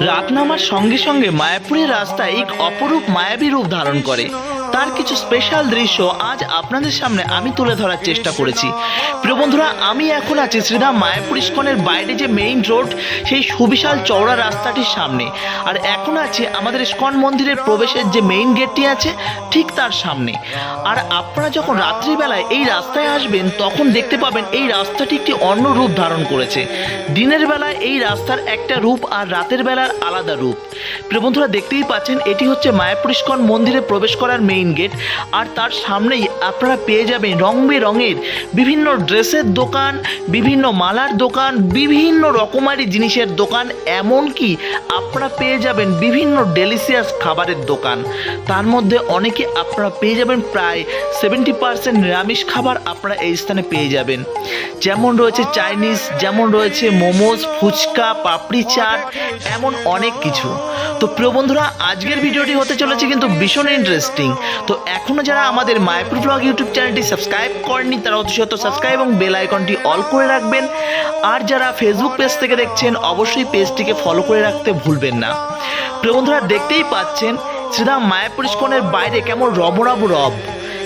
রাত নামার সঙ্গে সঙ্গে মায়াপুরের রাস্তা এক অপরূপ মায়াবী রূপ ধারণ করে। তার কিছু স্পেশাল দৃশ্য আজ আপনাদের সামনে আমি তুলে ধরার চেষ্টা করেছি। প্রিয় বন্ধুরা, আমি এখন আছি শ্রীধাম মায়াপুর ইস্কনের বাইরে যে মেইন রোড সেই সুবিশাল চওড়া রাস্তাটির সামনে। আর এখন আছে আমাদের ইস্কন মন্দিরের প্রবেশের যে মেইন গেটটি আছে, ঠিক তার সামনে। আর আপনারা যখন রাত্রিবেলায় এই রাস্তায় আসবেন, তখন দেখতে পাবেন এই রাস্তাটি একটি অন্য রূপ ধারণ করেছে। দিনের বেলায় এই রাস্তার একটা রূপ আর রাতের বেলার আলাদা রূপ। প্রিয় বন্ধুরা, দেখতেই পাচ্ছেন, এটি হচ্ছে মায়াপুর ইস্কন মন্দিরে প্রবেশ করার মেইন গেট আর তার সামনেই আপনারা পেয়ে যাবেন রং বেরঙের বিভিন্ন ড্রেসের দোকান, বিভিন্ন মালার দোকান, বিভিন্ন রকমারি জিনিসের দোকান, এমনকি আপনারা পেয়ে যাবেন বিভিন্ন ডেলিসিয়াস খাবারের দোকান। তার মধ্যে অনেকে আপনারা পেয়ে যাবেন প্রায় সেভেন্টি পার্সেন্ট নিরামিষ খাবার আপনারা এই স্থানে পেয়ে যাবেন। যেমন রয়েছে চাইনিজ, যেমন রয়েছে মোমোজ, ফুচকা, পাপড়ি চাট, এমন অনেক কিছু। তো প্রিয় বন্ধুরা, আজকের ভিডিওটি হতে চলেছে কিন্তু ভীষণ ইন্টারেস্টিং তো এখনও যারা আমাদের মায়াপুর ব্লগ ইউটিউব চ্যানেলটি সাবস্ক্রাইব করেননি, তারা অতি সত্ত্বেও সাবস্ক্রাইব এবং বেল আইকনটি অল করে রাখবেন। আর যারা ফেসবুক পেজ থেকে দেখছেন, অবশ্যই পেজটিকে ফলো করে রাখতে ভুলবেন না। প্রিয় বন্ধুরা, দেখতেই পাচ্ছেন, শ্রীধাম মায়াপুর ইস্কনের বাইরে কেমন রবরাব রব।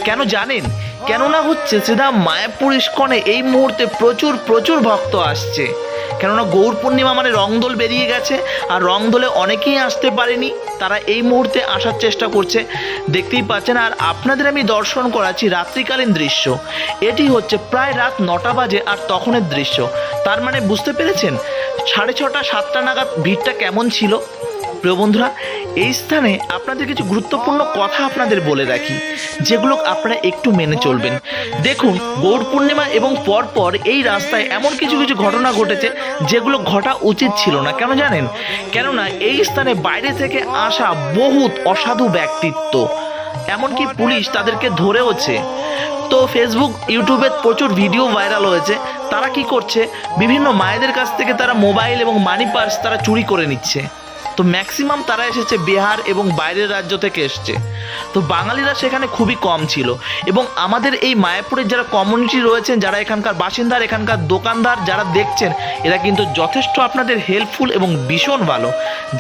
কেন জানেন? কেননা হচ্ছে শ্রীধাম মায়াপুর ইস্কনে এই মুহূর্তে প্রচুর প্রচুর ভক্ত আসছে। কেননা গৌর পূর্ণিমা মানে রংদোল বেরিয়ে গেছে, আর রংদোলে অনেকেই আসতে পারেনি, তারা এই মুহূর্তে আসার চেষ্টা করছে। দেখতেই পাচ্ছেন, আর আপনাদের আমি দর্শন করাচ্ছি রাত্রিকালীন দৃশ্য। এটি হচ্ছে প্রায় রাত নটা বাজে, আর তখনের দৃশ্য। তার মানে বুঝতে পেরেছেন? সাড়ে ছটা, সাতটা নাগাদ ভিড়টা কেমন ছিল? প্রিয় বন্ধুরা, এই স্থানে আপনাদের কিছু গুরুত্বপূর্ণ কথা আপনাদের বলে রাখি, যেগুলো আপনারা একটু মেনে চলবেন। দেখুন, গৌর পূর্ণিমা এবং পরপর এই রাস্তায় এমন কিছু কিছু ঘটনা ঘটেছে, যেগুলো ঘটা উচিত ছিল না। কেন জানেন? কেননা এই স্থানে বাইরে থেকে আসা বহুত অসাধু ব্যক্তিত্ব। এমনকি পুলিশ তাদেরকে ধরেওছে। তো ফেসবুক ইউটিউবে প্রচুর ভিডিও ভাইরাল হয়েছে। তারা কি করছে? বিভিন্ন মায়েদের কাছ থেকে তারা মোবাইল এবং মানি পার্স তারা চুরি করে নিচ্ছে। তো ম্যাক্সিমাম তারা এসেছে বিহার এবং বাইরের রাজ্য থেকে এসছে। তো বাঙালিরা সেখানে খুবই কম ছিল। এবং আমাদের এই মায়াপুরের যারা কমিউনিটি রয়েছেন, যারা এখানকার বাসিন্দার, এখানকার দোকানদার যারা দেখছেন, এরা কিন্তু যথেষ্ট আপনাদের হেল্পফুল এবং ভীষণ ভালো।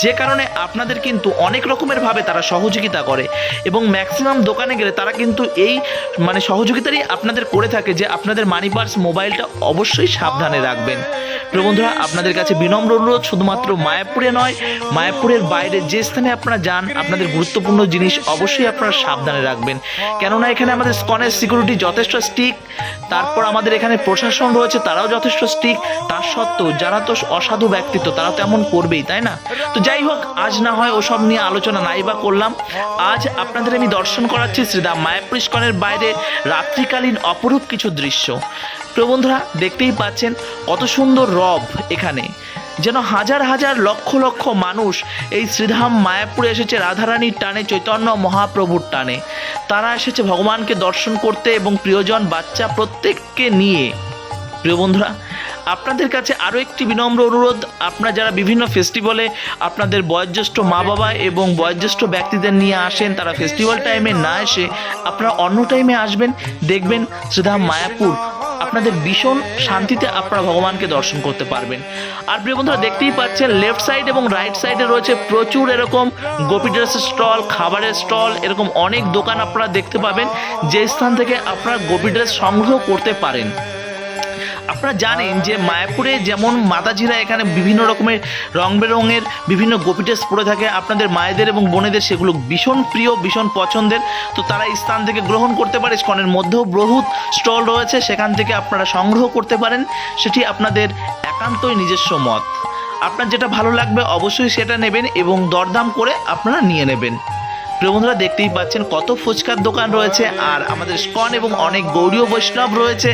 যে কারণে আপনাদের কিন্তু অনেক রকমের ভাবে তারা সহযোগিতা করে। এবং ম্যাক্সিমাম দোকানে গেলে তারা কিন্তু এই মানে সহযোগিতারই আপনাদের করে থাকে যে আপনাদের মানি পার্স মোবাইলটা অবশ্যই সাবধানে রাখবেন। প্রিয় বন্ধুরা, আপনাদের কাছে বিনম্র অনুরোধ, শুধুমাত্র মায়াপুরে নয়, মায়াপুরের বাইরে যে স্থানে আপনারা যান, আপনাদের গুরুত্বপূর্ণ জিনিস অবশ্যই আপনারা সাবধানে রাখবেন। কেননা এখানে আমাদের স্কনের সিকিউরিটি যথেষ্ট স্ট্রিক তারপর আমাদের এখানে প্রশাসন রয়েছে, তারাও যথেষ্ট স্ট্রিক তার সত্ত্বেও যারা তো অসাধু ব্যক্তিত্ব, তারা তো এমন করবেই, তাই না? তো যাই হোক, আজ না হয় ওসব নিয়ে আলোচনা নাই বা করলাম। আজ আপনাদের আমি দর্শন করাচ্ছি শ্রীরাম মায়াপুর ইস্কনের বাইরে রাত্রিকালীন অপরূপ কিছু দৃশ্য। প্রিয় বন্ধুরা, দেখতেই পাচ্ছেন কত সুন্দর রব এখানে। যেন হাজার হাজার লক্ষ লক্ষ মানুষ এই শ্রীধাম মায়াপুরে এসেছে রাধারানীর টানে চৈতন্য মহাপ্রভুর টানে। তারা এসেছে ভগবানকে দর্শন করতে এবং প্রিয়জন, বাচ্চা প্রত্যেককে নিয়ে। প্রিয় বন্ধুরা, আপনাদের কাছে আরও একটি বিনম্র অনুরোধ। আপনারা যারা বিভিন্ন ফেস্টিভ্যালে আপনাদের বয়োজ্যেষ্ঠ মা বাবা এবং বয়োজ্যেষ্ঠ ব্যক্তিদের নিয়ে আসেন, তারা ফেস্টিভ্যাল টাইমে না এসে আপনারা অন্য টাইমে আসবেন, দেখবেন শ্রীধাম মায়াপুর আপনাদের ভীষণ শান্তিতে আপনারা ভগবানকে দর্শন করতে পারবেন। আর প্রিয় বন্ধুরা, দেখতেই পাচ্ছেন লেফট সাইড এবং রাইট সাইডে রয়েছে প্রচুর এরকম গোপী ড্রেসের স্টল, খাবারের স্টল, এরকম অনেক দোকান আপনারা দেখতে পাবেন, যে স্থান থেকে আপনারা গোপী ড্রেস সংগ্রহ করতে পারেন। আপনারা জানেন যে মায়াপুরে যেমন মাতাজিরা এখানে বিভিন্ন রকমের রং বেরঙের বিভিন্ন গোপী ড্রেস পরে থাকে, আপনাদের মায়েদের এবং বোনেদের সেগুলো ভীষণ প্রিয়, ভীষণ পছন্দের। তো তারা স্থান থেকে গ্রহণ করতে পারে স্কনের মধ্যেও বহুত স্টল রয়েছে, সেখান থেকে আপনারা সংগ্রহ করতে পারেন। সেটি আপনাদের একান্তই নিজস্ব মত। আপনার যেটা ভালো লাগবে অবশ্যই সেটা নেবেন এবং দরদাম করে আপনারা নিয়ে নেবেন। বন্ধুরা, দেখতেই পাচ্ছেন কত ফুচকার দোকান রয়েছে, আর আমাদের স্কন এবং অনেক গৌরীয় বৈষ্ণব রয়েছে,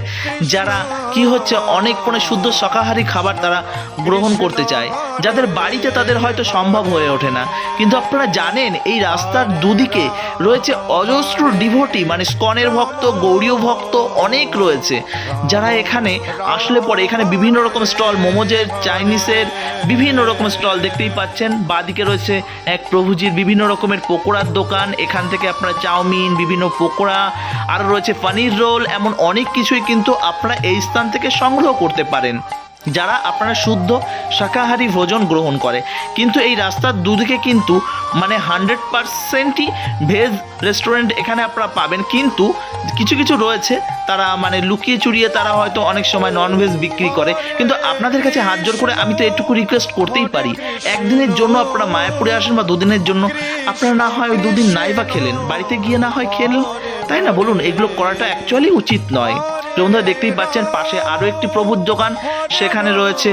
যারা কি হচ্ছে, অনেক মানে শুদ্ধ শাকাহারী খাবার তারা গ্রহণ করতে চায়। যাদের বাড়িতে তাদের হয়তো সম্ভব হয়ে ওঠে না। কিন্তু আপনারা জানেন, এই রাস্তার দুদিকে রয়েছে অজস্র ডিভোটি মানে স্কনের ভক্ত, গৌরীয় ভক্ত অনেক রয়েছে। যারা এখানে আসলে পরে, এখানে বিভিন্ন রকম স্টল, মোমোজের, চাইনিজের, বিভিন্ন রকম স্টল দেখতেই পাচ্ছেন। বাদিকে রয়েছে এক প্রভুজির বিভিন্ন রকমের পকোড়ার দোকান। এখান থেকে আপনারা চাউমিন, বিভিন্ন পকোড়া, আর রয়েছে পনির রোল, এমন অনেক কিছুই কিন্তু আপনারা এই স্থান থেকে সংগ্রহ করতে পারেন। যারা আপনারা শুদ্ধ শাকাহারী ভোজন গ্রহণ করে। কিন্তু এই রাস্তার দুদিকে কিন্তু মানে হান্ড্রেড পারসেন্টই ভেজ রেস্টুরেন্ট এখানে আপনারা পাবেন। কিন্তু কিছু কিছু রয়েছে, তারা মানে লুকিয়ে চুরিয়ে তারা হয়তো অনেক সময় ননভেজ বিক্রি করে। কিন্তু আপনাদের কাছে হাত জোর করে আমি তো এটুকু রিকোয়েস্ট করতেই পারি। একদিনের জন্য আপনারা মায়াপুরে আসেন বা দুদিনের জন্য, আপনারা না হয় দুদিন নাই বা খেলেন। বাড়িতে গিয়ে না হয় খেলেন। তাই না? বলুন, এগুলো করাটা অ্যাকচুয়ালি উচিত নয়। বন্ধুরা দেখতেই পাচ্ছেন, পাশে আরও একটি প্রভুর দোকান। সেখানে রয়েছে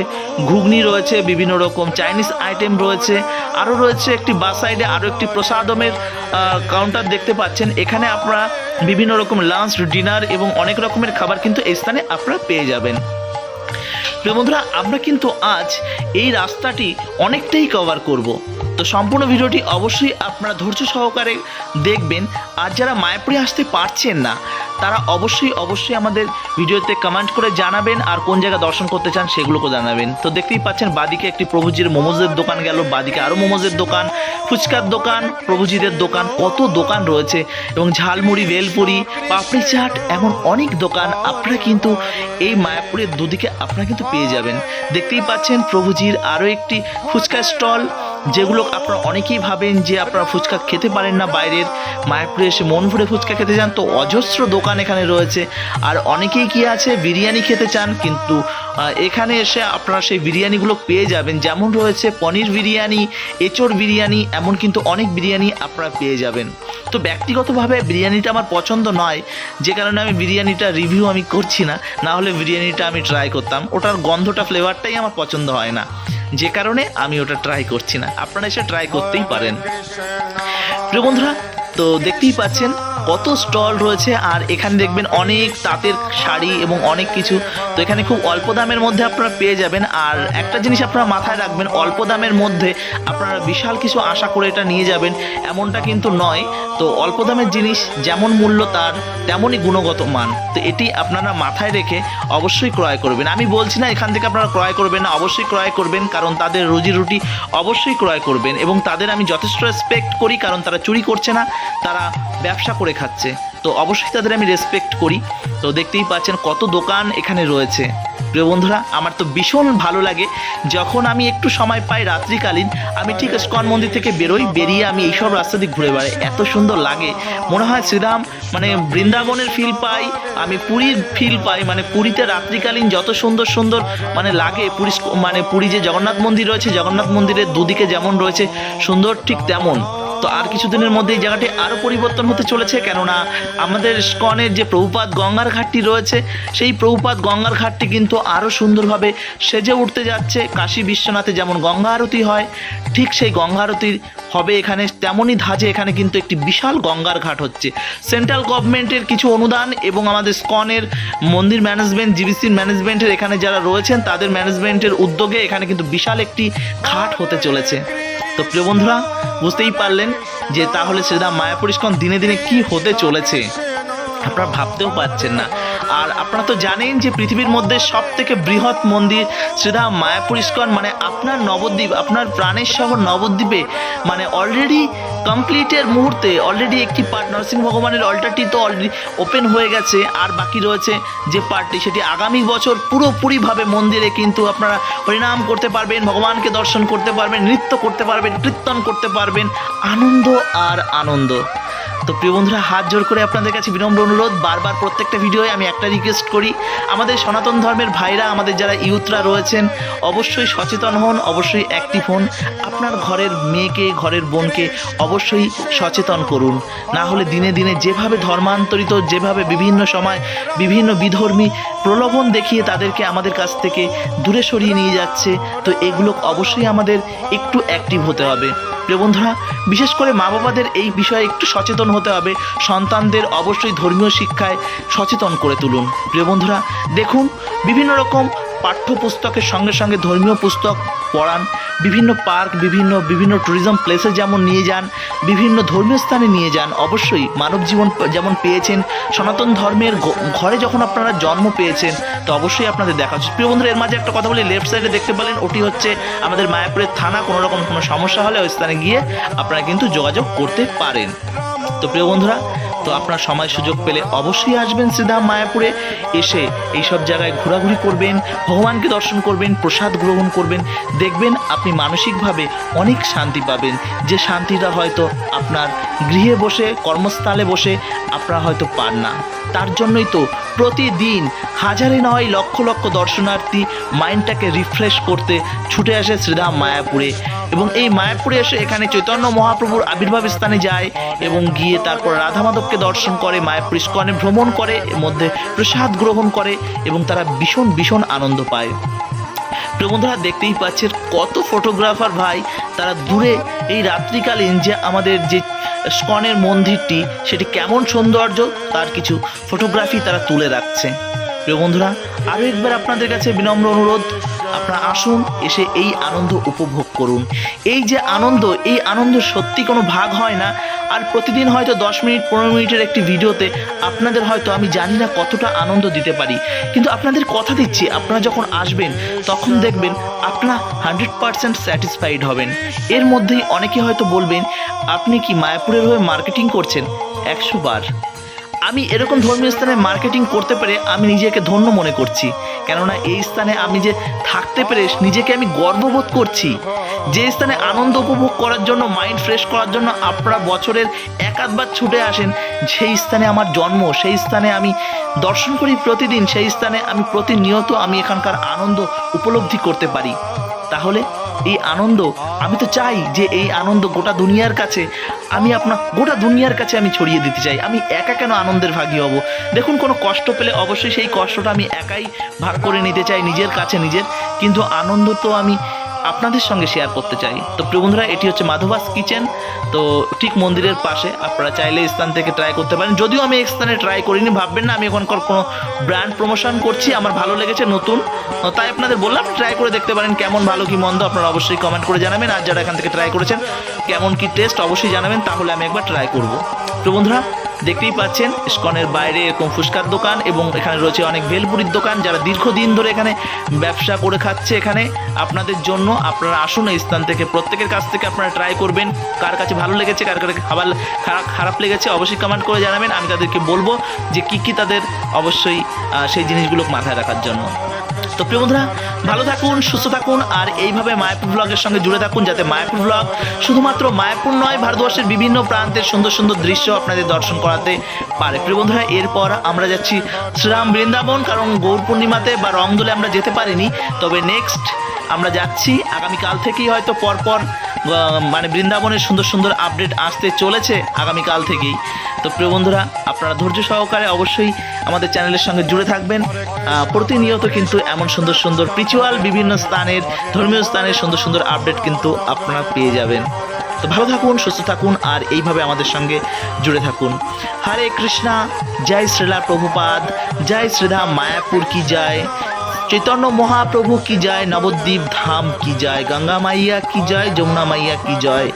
ঘুগনি রয়েছে, বিভিন্ন রকম চাইনিজ আইটেম রয়েছে। আরও রয়েছে একটি বাস সাইডে আরও একটি প্রসাদমের কাউন্টার দেখতে পাচ্ছেন। এখানে আপনারা বিভিন্ন রকম লাঞ্চ ডিনার এবং অনেক রকমের খাবার কিন্তু এই স্থানে আপনারা পেয়ে যাবেন। প্রিয় বন্ধুরা, আমরা কিন্তু আজ এই রাস্তাটি অনেকটাই কভার করব। তো সম্পূর্ণ ভিডিওটি অবশ্যই আপনারা ধৈর্য সহকারে দেখবেন। আর যারা মায়াপুরে আসতে পারছেন না, তারা অবশ্যই অবশ্যই আমাদের ভিডিওতে কমেন্ট করে জানাবেন আর কোন জায়গা দর্শন করতে চান সেগুলোকে জানাবেন। তো দেখতেই পাচ্ছেন, বাদিকে একটি প্রভুজির মোমোজের দোকান গেল, বাদিকে আরও মোমোজের দোকান, ফুচকার দোকান, প্রভুজিদের দোকান, কত দোকান রয়েছে এবং ঝালমুড়ি ভেলপুরি পাপড়ি চাট, এমন অনেক দোকান আপনারা কিন্তু এই মায়াপুরের দুদিকে আপনারা কিন্তু পেয়ে যাবেন। দেখতেই পাচ্ছেন, প্রভুজির আরও একটি ফুচকা স্টল যেগুলো আপনারা অনেকেই ভাবেন যে আপনারা ফুচকা খেতে পারেন না, বাইরের মায়াপুরে এসে মন ভরে ফুচকা খেতে চান তো অজস্র দোকান এখানে রয়েছে। আর অনেকেই কি আছে, বিরিয়ানি খেতে চান, কিন্তু এখানে এসে আপনারা সেই বিরিয়ানিগুলো পেয়ে যাবেন। যেমন রয়েছে পনির বিরিয়ানি, এঁচড় বিরিয়ানি, এমন কিন্তু অনেক বিরিয়ানি আপনারা পেয়ে যাবেন। তো ব্যক্তিগতভাবে বিরিয়ানিটা আমার পছন্দ নয়, যে কারণে আমি বিরিয়ানিটা রিভিউ আমি করছি না না হলে বিরিয়ানিটা আমি ট্রাই করতাম। ওটার গন্ধটা ফ্লেভারটাই আমার পছন্দ হয় না। যে কারণে আমি ওটা ট্রাই করছি না। আপনারা এসে ট্রাই করতেই পারেন। প্রিয় বন্ধুরা, তো দেখতেই পাচ্ছেন কত স্টল রয়েছে আর এখানে দেখবেন অনেক তাঁতের শাড়ি এবং অনেক কিছু। তো এখানে খুব অল্প দামের মধ্যে আপনারা পেয়ে যাবেন। আর একটা জিনিস আপনারা মাথায় রাখবেন, অল্প দামের মধ্যে আপনারা বিশাল কিছু আশা করে এটা নিয়ে যাবেন। এমনটা কিন্তু নয়। তো অল্প দামের জিনিস যেমন মূল্য তার, তেমনই গুণগত মান। তো এটি আপনারা মাথায় রেখে অবশ্যই ক্রয় করবেন। আমি বলছি না এখান থেকে আপনারা ক্রয় করবেন না, অবশ্যই ক্রয় করবেন। কারণ তাদের রুজি রুটি অবশ্যই ক্রয় করবেন এবং তাদের আমি যথেষ্ট রেসপেক্ট করি, কারণ তারা চুরি করছে না, তারা ব্যবসা করে খাচ্ছে। তো অবশ্যই তাদের আমি রেসপেক্ট করি। তো দেখতেই পাচ্ছেন কত দোকান এখানে রয়েছে। প্রিয় বন্ধুরা, আমার তো ভীষণ ভালো লাগে। যখন আমি একটু সময় পাই রাত্রিকালীন, আমি ঠিক স্কন মন্দির থেকে বেরোই, বেরিয়ে আমি এইসব রাস্তা দিয়ে ঘুরে বেড়াই। এত সুন্দর লাগে। মনে হয় শ্রীরাম মানে বৃন্দাবনের ফিল পাই, আমি পুরীর ফিল পাই। মানে পুরীতে রাত্রিকালীন যত সুন্দর সুন্দর মানে লাগে। পুরী মানে পুরী যে জগন্নাথ মন্দির রয়েছে, জগন্নাথ মন্দিরের দুদিকে যেমন রয়েছে, সুন্দর ঠিক তেমন। তো আর কিছুদিনের মধ্যে এই জায়গাটি আরও পরিবর্তন হতে চলেছে, কেননা আমাদের স্কনের যে প্রভুপাত গঙ্গার ঘাটটি রয়েছে, সেই প্রভুপাত গঙ্গার ঘাটটি কিন্তু আরও সুন্দরভাবে সেজে উঠতে যাচ্ছে। কাশী বিশ্বনাথে যেমন গঙ্গা আরতি হয়, ঠিক সেই গঙ্গা আরতির হবে এখানে, তেমনই ধাজে এখানে কিন্তু একটি বিশাল গঙ্গার ঘাট হচ্ছে। সেন্ট্রাল গভর্নমেন্টের কিছু অনুদান এবং আমাদের স্কনের মন্দির ম্যানেজমেন্ট জিবিসির ম্যানেজমেন্টের এখানে যারা রয়েছেন, তাদের ম্যানেজমেন্টের উদ্যোগে এখানে কিন্তু বিশাল একটি ঘাট হতে চলেছে। তো প্রিয় বন্ধুরা, বুঝতেই পারলেন যে তাহলে শ্রীরাম মায়াপুর ইস্কন দিনে দিনে কি হতে চলেছে। আপনারা ভাবতেও পারছেন না। আর আপনারা তো জানেন যে পৃথিবীর মধ্যে সব থেকে বৃহৎ মন্দির শ্রীধাম মায়াপুর ইস্কন মানে আপনার নবদ্বীপ, আপনার প্রাণের শহর নবদ্বীপে মানে অলরেডি কমপ্লিটের মুহূর্তে অলরেডি একটি পার্ট নরসিংহ ভগবানের অল্টারটি তো অলরেডি ওপেন হয়ে গেছে। আর বাকি রয়েছে যে পার্টটি সেটি আগামী বছর পুরোপুরিভাবে মন্দিরে কিন্তু আপনারা পরিণাম করতে পারবেন, ভগবানকে দর্শন করতে পারবেন, নৃত্য করতে পারবেন, কীর্তন করতে পারবেন। আনন্দ আর আনন্দ। তো প্রিয় বন্ধুরা, হাত জোর করে আপনাদের কাছে বিনম্র অনুরোধ। বারবার প্রত্যেকটা ভিডিওয় আমি একটা রিকোয়েস্ট করি। আমাদের সনাতন ধর্মের ভাইরা, আমাদের যারা ইউথরা রয়েছেন, অবশ্যই সচেতন হন, অবশ্যই অ্যাক্টিভ হন। আপনার ঘরের মেয়েকে, ঘরের বোনকে অবশ্যই সচেতন করুন। না হলে দিনে দিনে যেভাবে ধর্মান্তরিত, যেভাবে বিভিন্ন সময় বিভিন্ন বিধর্মী প্রলোভন দেখিয়ে তাদেরকে আমাদের কাছ থেকে দূরে সরিয়ে নিয়ে যাচ্ছে, তো এগুলো অবশ্যই আমাদের একটু অ্যাক্টিভ হতে হবে। প্রিয় বন্ধুরা, বিশেষ করে মা বাবাদের এই বিষয়ে একটু সচেতন হতে হবে। সন্তানদের অবশ্যই ধর্মীয় শিক্ষায় সচেতন করে তুলুন। প্রিয় বন্ধুরা, দেখুন, বিভিন্ন রকম পাঠ্যপুস্তকের সঙ্গে সঙ্গে ধর্মীয় পুস্তক পড়ান, বিভিন্ন পার্ক, বিভিন্ন বিভিন্ন ট্যুরিজম প্লেসে যেমন নিয়ে যান, বিভিন্ন ধর্মীয় স্থানে নিয়ে যান, অবশ্যই মানব জীবন যেমন পেয়েছেন, সনাতন ধর্মের ঘরে যখন আপনারা জন্ম পেয়েছেন, তো অবশ্যই আপনাদের দেখা উচিত। প্রিয় বন্ধুরা, এর মাঝে একটা কথা বলি লেফট সাইডে দেখতে পেলেন, ওটি হচ্ছে আমাদের মায়াপুরের থানা, কোনো রকম কোনো সমস্যা হলে ওই স্থানে গিয়ে আপনারা কিন্তু যোগাযোগ করতে পারেন। তো প্রিয় বন্ধুরা তো আপনার সময় সুযোগ পেলে অবশ্যই আসবেন শ্রীধাম মায়াপুরে। এসে এইসব জায়গায় ঘোরাঘুরি করবেন, ভগবানকে দর্শন করবেন, প্রসাদ গ্রহণ করবেন। দেখবেন আপনি মানসিকভাবে অনেক শান্তি পাবেন। যে শান্তিটা হয়তো আপনার গৃহে বসে, কর্মস্থলে বসে আপনারা হয়তো পান না। তার জন্যই তো প্রতিদিন হাজারে নয় লক্ষ লক্ষ দর্শনার্থী মাইন্ডটাকে রিফ্রেশ করতে ছুটে আসে শ্রীধাম মায়াপুরে। এবং এই মায়াপুরে এসে এখানে চৈতন্য মহাপ্রভুর আবির্ভাব স্থানে যায় এবং গিয়ে তারপর রাধা মাধবকে দর্শন করে মায়াপুর ইস্কনে ভ্রমণ করে, এর মধ্যে প্রসাদ গ্রহণ করে এবং তারা ভীষণ ভীষণ আনন্দ পায়। বন্ধুরা, দেখতেই পাচ্ছেন কত ফটোগ্রাফার ভাই, তারা দূরে এই রাত্রিকালীন যে আমাদের যে স্কনের মন্দিরটি, সেটি কেমন সৌন্দর্য, তার কিছু ফটোগ্রাফি তারা তুলে রাখছে। প্রিয় বন্ধুরা আরও একবার আপনাদের কাছে বিনম্র অনুরোধ, আপনারা আসুন, এসে এই আনন্দ উপভোগ করুন। এই যে আনন্দ, এই আনন্দ সত্যি কোনো ভাগ হয় না আর প্রতিদিন হয়তো দশ মিনিট, পনেরো মিনিটের একটি ভিডিওতে আপনাদের হয়তো আমি জানি না কতটা আনন্দ দিতে পারি। কিন্তু আপনাদের কথা দিচ্ছি, আপনারা যখন আসবেন, তখন দেখবেন আপনারা হান্ড্রেড পারসেন্ট স্যাটিসফাইড হবেন। এর মধ্যেই অনেকে হয়তো বলবেন, আপনি কি মায়াপুরের হয়ে মার্কেটিং করছেন? একশো বার। আমি এরকম ধর্মীয় স্থানে মার্কেটিং করতে পেরে আমি নিজেকে ধন্য মনে করছি। কেননা এই স্থানে আমি যে থাকতে পেরে নিজেকে আমি গর্ববোধ করছি। যে স্থানে আনন্দ উপভোগ করার জন্য মাইন্ড ফ্রেশ করার জন্য আপনারা বছরের এক আধবার ছুটে আসেন, সেই স্থানে আমার জন্ম, সেই স্থানে আমি দর্শন করি প্রতিদিন, সেই স্থানে আমি প্রতিনিয়ত আমি এখানকার আনন্দ উপলব্ধি করতে পারি। তাহলে এই আনন্দ, আমি তো চাই যে এই আনন্দ গোটা দুনিয়ার কাছে, আমি আপনার গোটা দুনিয়ার কাছে আমি ছড়িয়ে দিতে চাই। আমি একা কেন আনন্দের ভাগি হব? দেখুন, কোনো কষ্ট পেলে অবশ্যই সেই কষ্টটা আমি একাই ভাগ করে নিতে চাই নিজের কাছে নিজের। কিন্তু আনন্দ তো আমি আপনাদের সঙ্গে শেয়ার করতে চাই। তো প্রিয় বন্ধুরা, এটি হচ্ছে মাধবাস কিচেন তো ঠিক মন্দিরের পাশে আপনারা চাইলে স্থান থেকে ট্রাই করতে পারেন। যদিও আমি এই স্থানে ট্রাই করিনি, ভাববেন না, আমি এখনকার কোনো ব্র্যান্ড প্রমোশন করছি, আমার ভালো লেগেছে, নতুন। তাই আপনাদের বললাম ট্রাই করে দেখতে পারেন কেমন ভালো, কি মন্দ, আপনারা অবশ্যই কমেন্ট করে জানাবেন। আর যারা এখান থেকে ট্রাই করেছেন, কেমন, কি টেস্ট অবশ্যই জানাবেন, তাহলে আমি একবার ট্রাই করব। তো বন্ধুরা দেখতেই পাচ্ছেন স্কনের বাইরে এরকম ফুচকার দোকান এবং এখানে রয়েছে অনেক ভেলপুরির দোকান যারা দীর্ঘদিন ধরে এখানে ব্যবসা করে খাচ্ছে এখানে। আপনাদের জন্য আপনারা আসুন এই স্থান থেকে, প্রত্যেকের কাছ থেকে আপনারা ট্রাই করবেন কার কাছে ভালো লেগেছে, কার কাছে খাবার খারাপ খারাপ লেগেছে অবশ্যই কমেন্ট করে জানাবেন। আমি তাদেরকে বলব যে কী কী তাদের অবশ্যই সেই জিনিসগুলো মাথায় রাখার জন্য। তো প্রিয় বন্ধুরা, ভালো থাকুন, সুস্থ থাকুন, আর এইভাবে মায়াপুর ব্লগের সঙ্গে জুড়ে থাকুন যাতে মায়াপুর ব্লগ শুধুমাত্র মায়াপুর নয়, ভারতবর্ষের বিভিন্ন প্রান্তের সুন্দর সুন্দর দৃশ্য আপনাদের দর্শন করাতে পারে। প্রিয় বন্ধুরা, এরপর আমরা যাচ্ছি শ্রীরাম বৃন্দাবন, কারণ গৌর পূর্ণিমাতে বা রংদোলে আমরা যেতে পারিনি। তবে নেক্সট আমরা যাচ্ছি, আগামীকাল থেকেই হয়তো পরপর মানে বৃন্দাবনের সুন্দর সুন্দর আপডেট আসতে চলেছে আগামীকাল থেকেই। তো প্রিয় বন্ধুরা, আপনারা ধৈর্য সহকারে অবশ্যই আমাদের চ্যানেলের সঙ্গে জুড়ে থাকবেন। প্রতিনিয়ত কিন্তু এমন সুন্দর সুন্দর পিচুয়াল বিভিন্ন স্থানের, ধর্মীয় স্থানের সুন্দর সুন্দর আপডেট কিন্তু আপনারা পেয়ে যাবেন। তো ভালো থাকুন, সুস্থ থাকুন, আর এইভাবে আমাদের সঙ্গে জুড়ে থাকুন। হরে কৃষ্ণা, জয় শ্রীলা প্রভুপাদ, জয় শ্রীধাম মায়াপুর কি জয়। চৈতন্য মহাপ্রভু কি যায়, নবদ্বীপ ধাম কি যায়, গঙ্গা মাইয়া কি জয় যমুনা মাইয়া কি জয়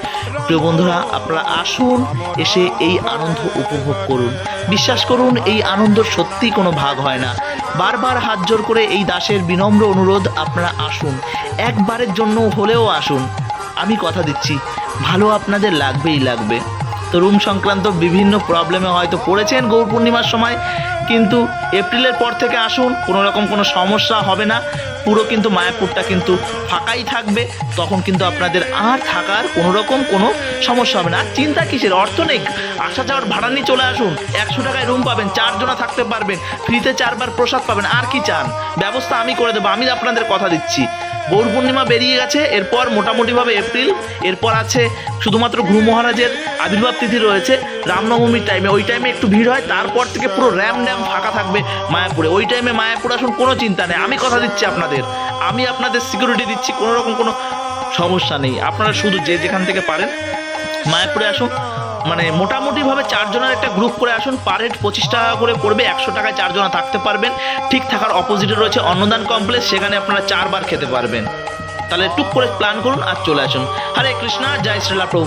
প্রিয় বন্ধুরা, আপনারা আসুন, এসে এই আনন্দ উপভোগ করুন। বিশ্বাস করুন, এই আনন্দ সত্যি কোনো ভাগ হয় না। বারবার হাত জোর করে এই দাসের বিনম্র অনুরোধ, আপনারা আসুন। একবারের জন্য হলেও আসুন। আমি কথা দিচ্ছি, ভালো আপনাদের লাগবেই লাগবে। তো রুম সংক্রান্ত বিভিন্ন প্রবলেমে হয়তো পড়েছেন গৌর পূর্ণিমার সময় কিন্তু এপ্রিলের পর থেকে আসুন, কোনো রকম কোনো সমস্যা হবে না। পুরো কিন্তু মায়াপুরটা কিন্তু ফাঁকাই থাকবে। তখন কিন্তু আপনাদের আর থাকার কোনো রকম কোনো সমস্যা হবে না। আর চিন্তা কিসের? অর্থ নেই আসা যাওয়ার ভাড়া নিয়ে চলে আসুন। একশো টাকায় রুম পাবেন, চারজনা থাকতে পারবেন ফ্রিতে চারবার প্রসাদ পাবেন। আর কি চান? ব্যবস্থা আমি করে দেবো, আমি আপনাদের কথা দিচ্ছি। গৌর পূর্ণিমা বেরিয়ে গেছে, এরপর মোটামুটিভাবে এপ্রিল এরপর আছে শুধুমাত্র গুরু মহারাজের আবির্ভাব তিথি রয়েছে, রামনবমীর টাইমে ওই টাইমে একটু ভিড় হয়, তারপর থেকে পুরো র্যাম ড্যাম ফাঁকা থাকবে মায়াপুরে। ওই টাইমে মায়াপুর আসুন কোনো চিন্তা নেই। আমি কথা দিচ্ছি আপনাদের। আমি আপনাদের সিকিউরিটি দিচ্ছি, কোনো রকম কোনো সমস্যা নেই। আপনারা শুধু যে যেখান থেকে পারেন, মায়াপুরে আসুন। মানে মোটামুটি ভাবে চারজনের একটা গ্রুপ করে আসুন পার হেড পঁচিশ টাকা করে পড়বে, একশো টাকায় চারজনা থাকতে পারবেন। ঠিক থাকার অপোজিটে রয়েছে অন্নদান কমপ্লেক্স সেখানে আপনারা চারবার খেতে পারবেন। তাহলে টুক করে প্ল্যান করুন আর চলে আসুন। হরে কৃষ্ণা, জয় শ্রীলা প্রভু